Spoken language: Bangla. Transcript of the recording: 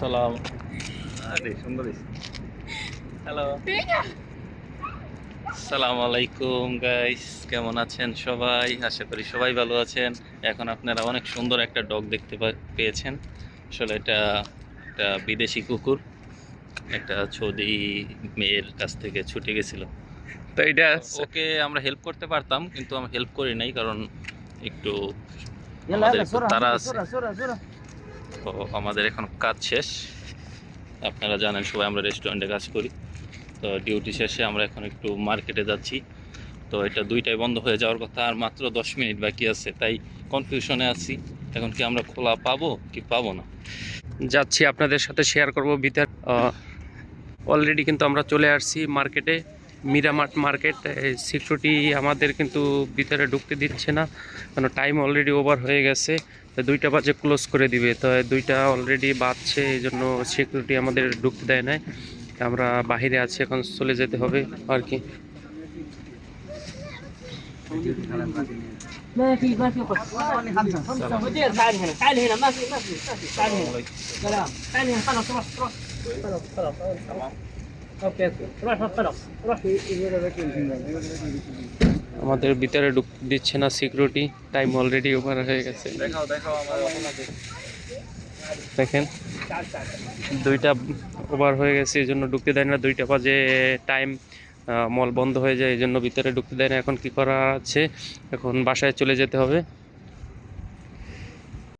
সালাম। আরে সুন্দর হ্যালো সালাম আলাইকুম গাইস কেমন আছেন সবাই? আশা করি সবাই ভালো আছেন। এখন আপনারা অনেক সুন্দর একটা ডগ দেখতে পেয়েছেন। আসলে এটা একটা বিদেশি কুকুর। একটা ছদি মেয়ের কাছ থেকে ছুটে গেছিল। তো এটা ওকে আমরা হেল্প করতে পারতাম কিন্তু আমরা হেল্প করি নাই কারণ একটু একটু আছে। তো আমাদের এখন কাজ শেষ। আপনারা জানেন সবাই আমরা রেস্টুরেন্টে কাজ করি। তো ডিউটি শেষে আমরা এখন একটু মার্কেটে যাচ্ছি। তো এটা দুইটাই বন্ধ হয়ে যাওয়ার কথা, আর মাত্র দশ মিনিট বাকি আছে, তাই কনফিউশনে আছি। এখন কি আমরা খোলা পাবো কি পাবো না? যাচ্ছি, আপনাদের সাথে শেয়ার করব ভিতর অলরেডি কিন্তু আমরা চলে আসছি মার্কেটে মিরামার্ট মার্কেট সিকিউরিটি আমাদের কিন্তু ভিতরে ঢুকতে দিচ্ছে না। কারণ টাইম অলরেডি ওভার হয়ে গেছে। তো দুইটা বাজে ক্লোজ করে দিবে। তো দুইটা অলরেডি বাজছে, এই জন্য সিকিউরিটি আমাদের ঢুকতে দেয় না আমরা বাহিরে আছি, এখন চলে যেতে হবে আর কি। আমাদের ভিতরে ঢুক দিচ্ছে না সিকিউরিটি টাইম অলরেডি ওভার হয়ে গেছে। দেখেন দুইটা ওভার হয়ে গেছে এই জন্য ঢুকতে দেয় না। দুইটা বাজে টাইম মল বন্ধ হয়ে যায় এই জন্য ভিতরে ঢুকতে দেয় না। এখন কি করা আছে? এখন বাসায় চলে যেতে হবে।